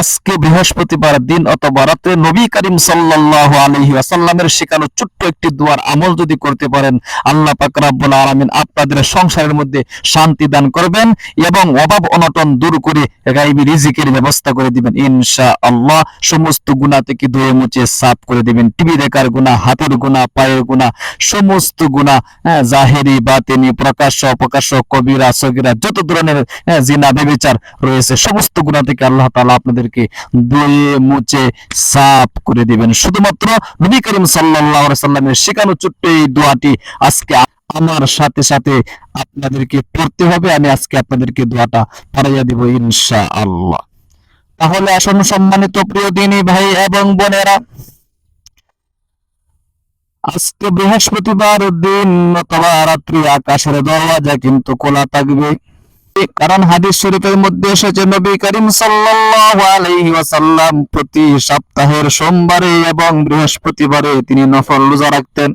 আজকে বৃহস্পতিবার দিন অথবা রাত্রে নবী করিম সাল্লাল্লাহু আলাইহি ওয়াসাল্লামের শেখানো ছোট্ট একটি দুয়ার আমল যদি করতে পারেন আল্লাহ পাক আলামিন আপনাদের সংসারের মধ্যে শান্তি দান করবেন এবং অভাব অনটন দূর করে গাইবি রিজিকের ব্যবস্থা করে দিবেন। ইনশাআল্লাহ সমস্ত গুনাহ থেকে ধুয়ে মুছে সাফ করে দিবেন। টিভি দেখার গুনাহ হাতের গুনাহ পায়ের গুনাহ সমস্ত গুনাহ হ্যাঁ, জাহেরি বাতিনি প্রকাশ্য অপ্রকাশ্য কবিরা সগিরা যত ধরনের হ্যাঁ, জিনা বেবিচার রয়েছে সমস্ত গুনাহ থেকে আল্লাহ তাআলা আপনাদেরকে ধুয়ে, মুছে, সাফ করে দিবেন। শুধুমাত্র নবী করিম আলাইহি সাল্লামের শেখানো ছোট্ট এই দোয়াটি আজকে আমার সাথে সাথে আপনাদেরকে পড়তে হবে। আমি আজকে আপনাদেরকে দোয়াটা পড়াইয়া দিব ইনশাআল্লাহ। তাহলে আসুন সম্মানিত প্রিয় দিনী ভাই এবং বোনেরা, আজকে বৃহস্পতিবার দিন অথবা রাত্রি আকাশের দরওয়াজা কিন্তু খোলা থাকবে। কারণ হাদিস শরীফের মধ্যে এসেছে, নবী করিম সাল্লাল্লাহু আলাইহি ওয়াসাল্লাম প্রতি সপ্তাহের সোমবারে এবং বৃহস্পতিবারে তিনি নফল রোজা রাখতেন।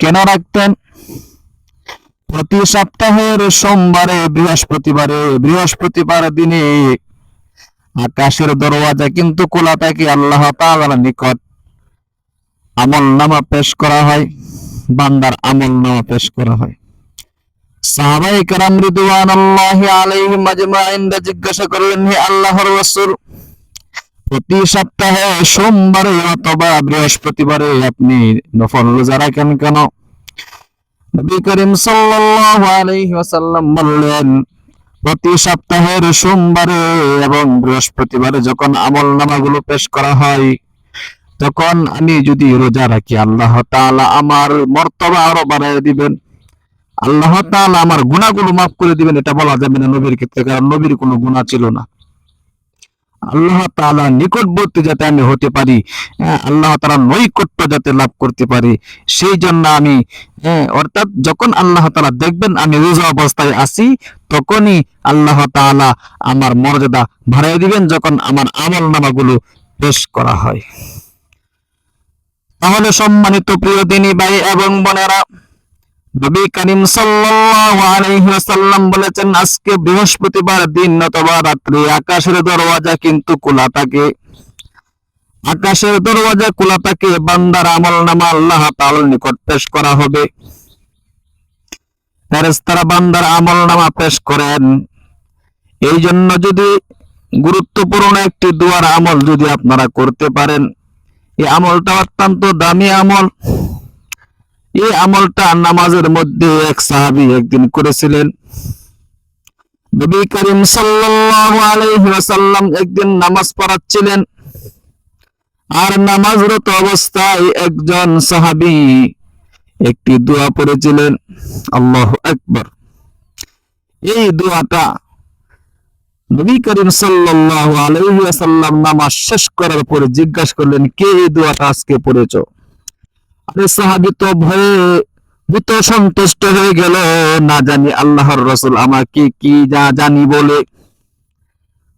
কেন রাখতেন? প্রতি সপ্তাহের সোমবারে, বৃহস্পতিবারে, বৃহস্পতিবার দিনে আকাশের দরওয়াজা কিন্তু খোলা থাকে আল্লাহ তাআলার নিকট। আমল নামা পেশ করা হয়, বান্দার আমল নামা পেশ করা হয়। সাহাবাই কারাম আলাইহিম আজমাইন জিজ্ঞাসা করলেন, হে আল্লাহর রাসূল, প্রতি সপ্তাহে সোমবারে অথবা বৃহস্পতিবারে আপনি নফল রোজা রাখেন কেন? নবী করিম সাল্লাল্লাহু আলাইহি ওয়াসাল্লাম বললেন, প্রতি সপ্তাহের সোমবারে এবং বৃহস্পতিবারে যখন আমল নামাগুলো পেশ করা হয়, তখন আমি যদি রোজা রাখি, আল্লাহ তাআলা আমার মর্তবা আরও বাড়ায় দিবেন। আল্লাহ তাআলা আমার গুনাহগুলো মাফ করে দিবেন এটা বলা যাবে না নবীর ক্ষেত্রে কারণ নবীর কোনো গুনাহ ছিল না। আল্লাহ তাআলা নিকটবর্তী যাতে আমি হতে পারি হ্যাঁ, আল্লাহ তাআলা নৈকট্য যাতে লাভ করতে পারি সেই জন্য আমি হ্যাঁ, অর্থাৎ যখন আল্লাহ তাআলা দেখবেন আমি রোজা অবস্থায় আছি তখনই আল্লাহ তাআলা আমার মর্যাদা বাড়াই দিবেন যখন আমার আমল নামাগুলো পেশ করা হয়। তাহলে সম্মানিত প্রিয় দিনী ভাই এবং বোনেরা নবী করিম সাল্লাল্লাহু আলাইহি ওয়াসাল্লাম বলেছেন, আজকে বৃহস্পতিবার দিন অথবা রাত্রি আকাশের দরওয়াজা কিন্তু খোলা থাকে আকাশের দরওয়াজা খোলা থাকে বান্দার আমলনামা আল্লাহ তাআলার নিকট পেশ করা হবে। ফেরেশতারা বান্দার আমলনামা পেশ করেন। এই জন্য যদি গুরুত্বপূর্ণ একটি দুয়ার আমল যদি আপনারা করতে পারেন, এই আমলটা অত্যন্ত দামি আমল। এই আমলটা নামাজের মধ্যে এক সাহাবী একদিন করেছিলেন। নবী করিম ওয়াসাল্লাম একদিন নামাজ পড়াচ্ছিলেন। আর নামাজরত অবস্থায় একজন সাহাবী একটি দোয়া পড়েছিলেন, আল্লাহু আকবার। এই দোয়াটা নবী করিম সাল্লাল্লাহু আলাইহি ওয়াসাল্লাম নামাজ শেষ করার পরে জিজ্ঞাসা করলেন, কে এই দোয়াটা আজকে পড়েছো? সাহাবী তো ভয়ে ভীত সন্তুষ্ট হয়ে গেল। না জানি আল্লাহর রসুল আমাকে কি যা জানি বলে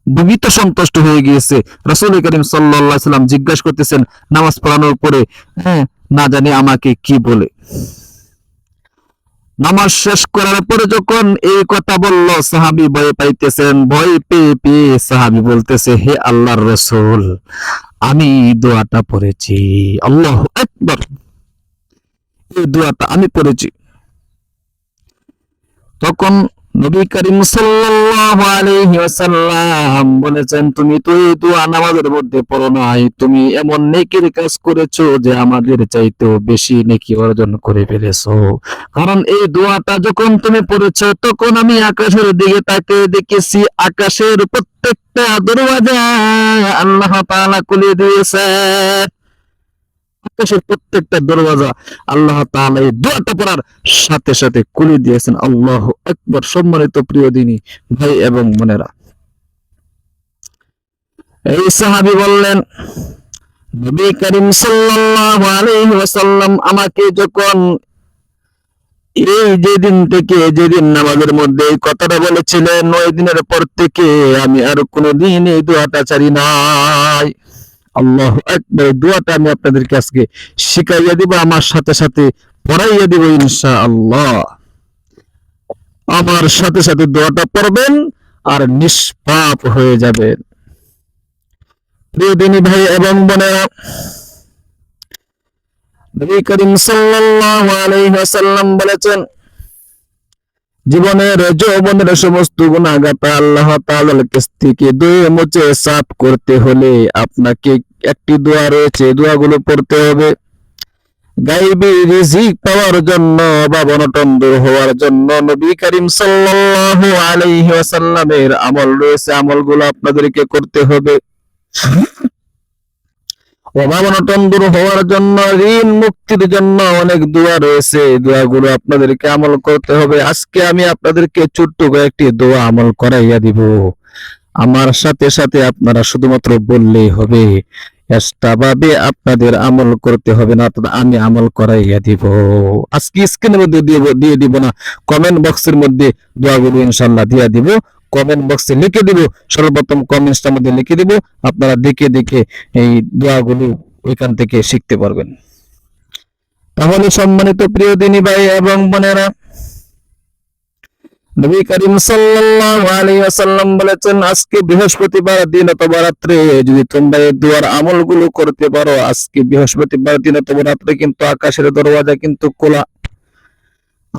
ভীত সন্তুষ্ট হয়ে গিয়েছে। রসুল করিম সাল্লাল্লাহু সাল্লাম জিজ্ঞাসা করতেছেন, নামাজ পড়ানোর পরে হ্যাঁ না জানি আমাকে কি বলে। নামাজ শেষ করার পরে যখন এই কথা বলল, সাহাবি ভয় পাইতেছেন, ভয় পেয়ে পেয়ে সাহাবি বলতেছে, হে আল্লাহর রসুল, আমি দোয়াটা পড়েছি। আল্লাহ একবার এই দোয়াটা আমি পড়েছি। তখন নবী করিম সাল্লাল্লাহু আলাইহি ওয়াসাল্লাম বলেছেন, তুমি তো এই দোয়া নামাজের মধ্যে পড়ো নাই। তুমি এমন নেকির কাজ করেছ যে আমাদের চাইতেও বেশি নেকি অর্জন করে ফেলেছো। কারণ এই দোয়াটা যখন তুমি পড়েছো, তখন আমি আকাশের দিকে তাকিয়ে দেখেছি, আকাশের প্রত্যেকটা দরওয়াজা আল্লাহ তাআলা খুলে দিয়েছে। আকাশের প্রত্যেকটা দরওয়াজা আল্লাহ তাআলা এই দোয়াটা পড়ার সাথে সাথে খুলে দিয়েছেন। আল্লাহ একবার সম্মানিত প্রিয় দিনী, ভাই এবং বোনেরা। এই সাহাবী বললেন, নবী করিম সাল্লাল্লাহু আলাইহি ওয়াসাল্লাম আমাকে যখন এই যেদিন থেকে যেদিন নামাজের মধ্যে এই কথাটা বলেছিলেন, ওই দিনের পর থেকে আমি আর কোনোদিন এই দোয়াটা ছাড়ি নাই। আল্লাহ একবার দোয়াটা আমি আপনাদেরকে আজকে শিখাইয়া দিব, আমার সাথে সাথে পড়াইয়া দিব ইনশা আল্লাহ আমার সাথে সাথে দোয়াটা পড়বেন আর নিষ্পাপ হয়ে যাবেন। প্রিয় দিনী ভাই এবং বোনেরা, নবী করিম সাল্লাল্লাহু আলাইহি ওয়াসাল্লাম বলেছেন জীবনের যৌবনের সমস্ত গুণাগাতা আল্লাহ তাআলার কাছ থেকে ধুয়ে মুছে সাফ করতে হলে আপনাকে একটি দোয়া রয়েছে দোয়াগুলো পড়তে হবে। গাইবি পাওয়ার জন্য বা অনটন দূর হওয়ার জন্য নবী করিম সাল্লাল্লাহু আলাইহি আমল রয়েছে। আমলগুলো আপনাদেরকে করতে হবে। অভাব দূর হওয়ার জন্য, ঋণ মুক্তির জন্য অনেক দোয়া রয়েছে। এই দোয়াগুলো আপনাদেরকে আমল করতে হবে। আজকে আমি আপনাদেরকে ছোট্ট কয়েকটি দোয়া আমল করাইয়া দিব। আমার সাথে সাথে আপনারা শুধুমাত্র বললেই হবে ভাবে আপনাদের আমল করতে হবে না আমি আমল করাইয়া দিব। আজকে স্ক্রিনের মধ্যে দিয়ে দিব না, কমেন্ট বক্সের মধ্যে দোয়াগুলো ইনশাল্লাহ দিয়ে দিব। কমেন্ট বক্সে লিখে দিব। সর্বপ্রথম কমেন্টসটার মধ্যে লিখে দিব। আপনারা দেখে দেখে এই দোয়াগুলো ওইখান থেকে শিখতে পারবেন। তাহলে সম্মানিত প্রিয় দিনী ভাই এবং বোনেরা, নবী করিম সাল্লাল্লাহু আলাইহি ওয়াসাল্লাম বলেছেন, আজকে বৃহস্পতিবার দিন অথবা রাত্রে যদি তোমরা এই দুয়ার আমলগুলো করতে পারো, আজকে বৃহস্পতিবার দিন অথবা রাত্রে কিন্তু আকাশের দরওয়াজা কিন্তু খোলা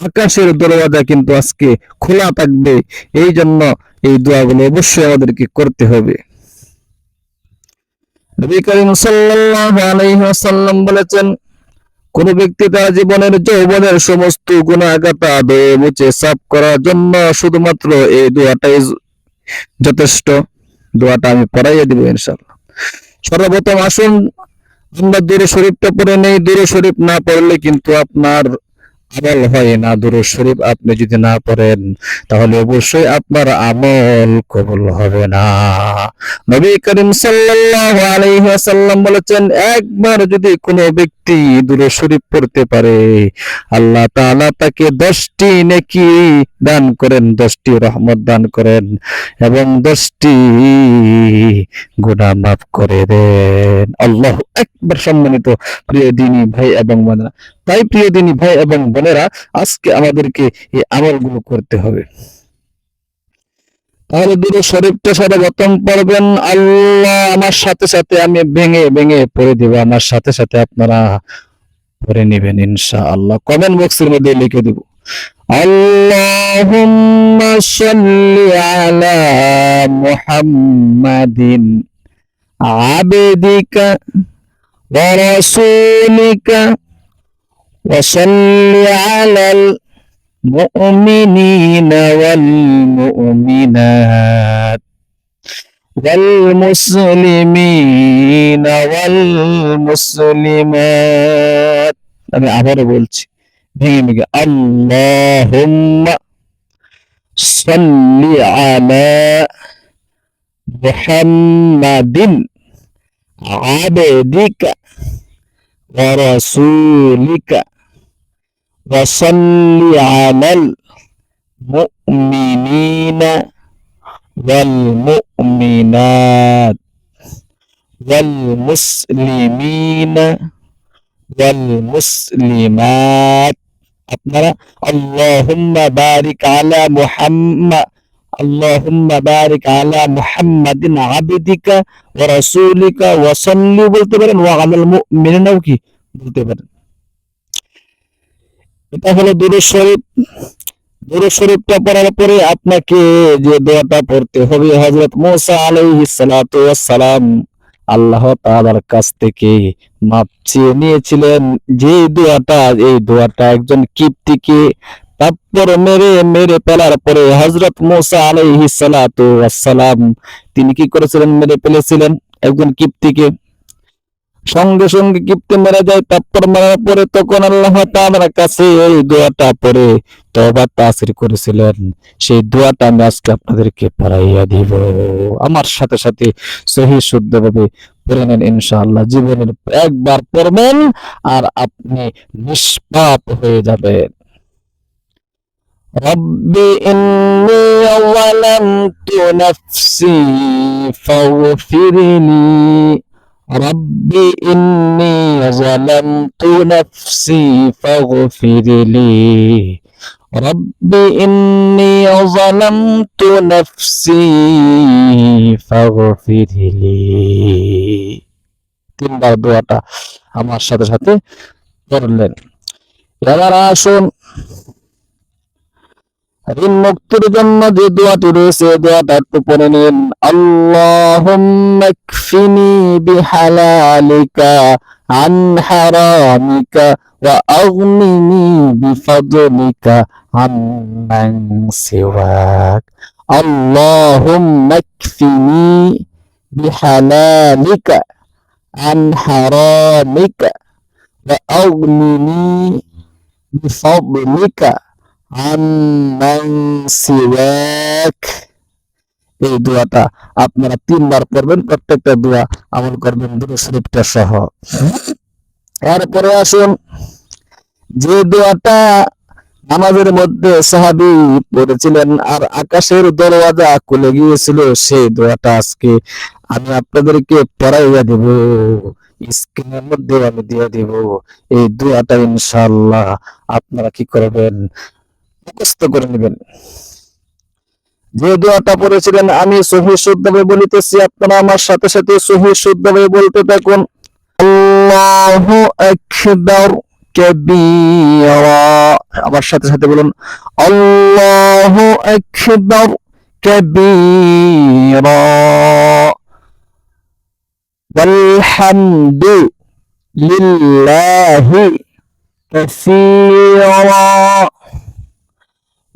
আকাশের দরওয়াজা কিন্তু আজকে খোলা থাকবে। এই জন্য এই দোয়াগুলো অবশ্যই আমাদেরকে করতে হবে। নবী করিম সাল্লাল্লাহু আলাইহি ওয়াসাল্লাম বলেছেন, কোন ব্যক্তি তার জীবনের যৌবনের সমস্ত গুণাগাতা দয়ে মুছে সাফ করার জন্য শুধুমাত্র এই দোয়াটাই যথেষ্ট। দোয়াটা আমি পড়াইয়া দিব ইনশাআল্লাহ। সর্বপ্রথম আসুন, আমরা দূরে শরীফটা পড়ে নেই, দূরে শরীফ না পড়লে কিন্তু আপনার আমল হয় না দূরে শরীফ আপনি যদি না পড়েন, তাহলে অবশ্যই আপনার আমল কবুল হবে না। নবী করিম সাল্লাল্লাহু আলাইহি ওয়াসাল্লাম বলেছেন, একবার যদি কোনো ব্যক্তি দূরে শরীফ পড়তে পারে, আল্লাহ তাআলা তাকে দশটি নেকি দান করেন, দশটি রহমত দান করেন এবং দশটি গুনাহ মাফ করে দেন। আল্লাহ একবার সম্মানিত প্রিয় দিনী ভাই এবং তাই প্রিয় দিনী ভাই এবং বোনেরা, আজকে আমাদেরকে এই আমলগুলো করতে হবে। তাহলে দুটো শরীফটা সর্বপ্রথম পড়বেন, আল্লাহ, আমার সাথে সাথে আমি ভেঙে ভেঙে পড়ে দিব, আমার সাথে সাথে আপনারা পড়ে নেবেন ইনশা আল্লাহ কমেন্ট বক্সের মধ্যে লিখে দিব, আল্লাহুম্মা সাল্লি আলা মুহাম্মাদিন আবদিকা ওয়া রাসূলিকা ওয়া সাল্লি আলাল المؤمنين والمؤمنات والمسلمين والمسلمات আমি আবারও বলছি ভেঙে ভেঙে আল্লাহুম্মা সাল্লি আলা মুহাম্মাদিন আবদিকা ওয়া রাসূলিকা وصل على المؤمنين والمؤمنات والمسلمين والمسلمات আপনারা اللهم بارك على محمد اللهم بارك على محمد عبدك ورسولك وصل বলতে পারেন وعلى المؤمنين কি বলতে পারেন এটা হলো দুরুদ শরীফ দুরুদ শরীফটা পড়ার পরে আপনাকে যে দোয়াটা পড়তে হবে হযরত মুসা আলাইহিস সালাতু ওয়াস সালাম আল্লাহ তাআলার কাছ থেকে মাপ চেয়ে নিয়েছিলেন যে দোয়াটা এই দোয়াটা একজন কিপ্তিকে তারপর মেরে মেরে ফেলার পরে হযরত মোসা ওয়াস সালাম তিনি কি করেছিলেন? মেরে ফেলেছিলেন একজন কিপ্তিকে। সঙ্গে সঙ্গে কিপ্তে মারা যায় তারপর মারার পরে তখন আল্লাহ কাছে এই দোয়াটা পরে তওবা তাসির করেছিলেন। সেই দোয়াটা আমি আজকে আপনাদেরকে পড়াইয়া দিব। আমার সাথে সাথে সহি শুদ্ধভাবে পড়ে নেন ইনশাআল্লাহ, জীবনের একবার পড়বেন আর আপনি নিষ্পাপ হয়ে যাবেন। رب إني ظلمت نفسي فاغفر لي رب إني ظلمت نفسي فاغفر لي رب إني ظلمت نفسي فاغفر لي তিনবার দোয়াটা আমার সাথে সাথে করলেন এবার আসুন ঋণ মুক্তির জন্য যে দোয়াটি রয়েছে এই দোয়াটা একটু পড়ে নিন আল্লাহুম্মা কফিনি বিহালালিকা আন হারামিকা ওয়া আগনিনি বিফদলিকা আম্মান সিওয়াক আল্লাহুম্মা কফিনি বিহালালিকা عن حرامك وأغنني بفضلك عمن سواك এই দোয়াটা আপনারা তিনবার পড়বেন, প্রত্যেকটা দোয়া আমল করবেন সহ। এরপরে আসুন, যে দোয়াটা আমাদের মধ্যে সাহাবি পড়েছিলেন আর আকাশের দরওয়াজা খুলে গিয়েছিল, সেই দোয়াটা আজকে আমি আপনাদেরকে পড়াইয়া দেব, স্ক্রিনের মধ্যে আমি দিয়ে দেব। এই দোয়াটা ইনশাআল্লাহ আপনারা কি করবেন? মুখস্থ করে নেবেন যে দোয়াটা পড়েছিলেন আমি সহি শুদ্ধভাবে বলিতেছি আপনারা আমার সাথে সাথে সহি শুদ্ধভাবে বলতে থাকুন আল্লাহু আকবার কাবীরা আমার সাথে সাথে বলুন আল্লাহু আকবার কাবীরা والحمد لله كثيرا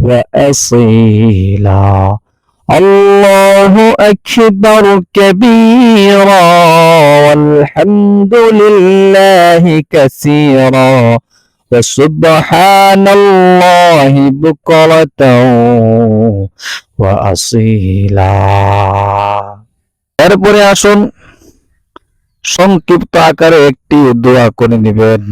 وأصيلا الله أكبر كبيرا والحمد لله كثيرا وسبحان الله بكرة وأصيلا এরপরে আসুন সংক্ষিপ্ত আকারে একটি দোয়া করে নেবেন।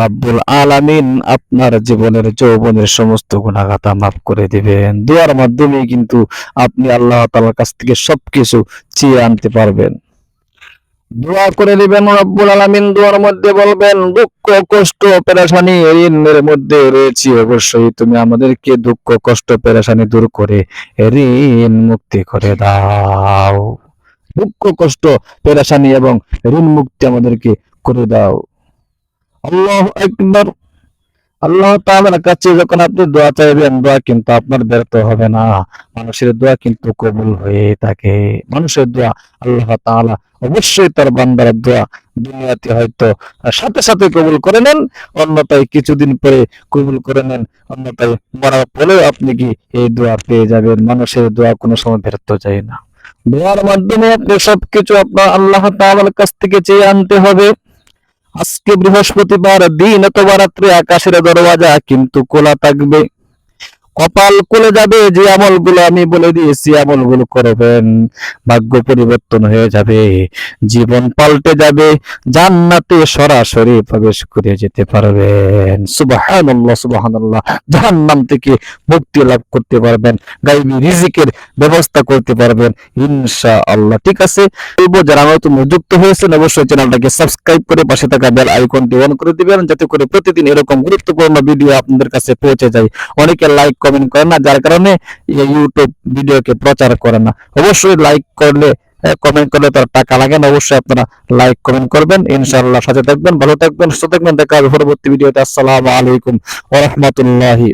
রাব্বুল আলামিন আপনার জীবনের যৌবনের সমস্ত গুণাগাতা মাফ করে দিবেন। দোয়ার মাধ্যমে কিন্তু আপনি আল্লাহ তাআলার কাছ থেকে সবকিছু চেয়ে আনতে পারবেন। দোয়া করে দিবেন রব্বুল আলামিন। দোয়ার মধ্যে বলবেন, দুঃখ, কষ্ট, পেরেশানি ঋণের মধ্যে রয়েছি। অবশ্যই তুমি আমাদেরকে দুঃখ, কষ্ট, পেরেশানি দূর করে ঋণ মুক্তি করে দাও। দুঃখ, কষ্ট, পেরেশানি এবং ঋণ মুক্তি আমাদেরকে করে দাও। আল্লাহ একবার আল্লাহ তাআলার কাছে যখন আপনি দোয়া চাইবেন, দোয়া কিন্তু আপনার ব্যর্থ হবে না। মানুষের দোয়া কিন্তু কবুল হয়ে থাকে। মানুষের দোয়া আল্লাহ তাআলা অবশ্যই তার বান্দার দোয়া দুনিয়াতে হয়তো সাথে সাথে কবুল করে নেন, অন্যথায় কিছুদিন পরে কবুল করে নেন অন্যতায় মরার পরেও আপনি কি এই দোয়া পেয়ে যাবেন? মানুষের দোয়া কোনো সময় ব্যর্থ যায় না। দোয়ার মাধ্যমে আপনি সবকিছু আপনার আল্লাহ তাআলার কাছ থেকে চেয়ে আনতে হবে। আজকে বৃহস্পতিবার, দিন অথবা রাত্রে আকাশের দরওয়াজা কিন্তু খোলা থাকবে। কপাল খুলে যাবে যে আমলগুলো আমি বলে দিয়েছি, আমলগুলো করবেন। ভাগ্য পরিবর্তন হয়ে যাবে, জীবন পাল্টে যাবে, জান্নাতে সরাসরি প্রবেশ করে যেতে পারবেন। সুবহানাল্লাহ সুবহানাল্লাহ। জাহান্নাম থেকে মুক্তি লাভ করতে পারবেন, গাইবি রিজিকের ব্যবস্থা করতে পারবেন, ইনশাআল্লাহ। ঠিক আছে? বলব, যারা নতুন যুক্ত হয়েছেন, অবশ্যই চ্যানেলটাকে সাবস্ক্রাইব করে পাশে থাকা বেল আইকনটি অন করে দিবেন, যাতে করে প্রতিদিন এরকম গুরুত্বপূর্ণ ভিডিও আপনাদের কাছে পৌঁছে যায়। অনেকে লাইক কমেন্ট করে না, যার কারণে ইউটিউব ভিডিওকে প্রচার করে না। অবশ্যই লাইক করলে কমেন্ট করলে তার টাকা লাগে না, অবশ্যই আপনারা লাইক কমেন্ট করবেন। ইনশাআল্লাহ সাথে থাকবেন, ভালো থাকবেন, সুস্থ থাকবেন। দেখা হবে পরবর্তী ভিডিওতে। আসসালামু আলাইকুম ওয়া রাহমাতুল্লাহি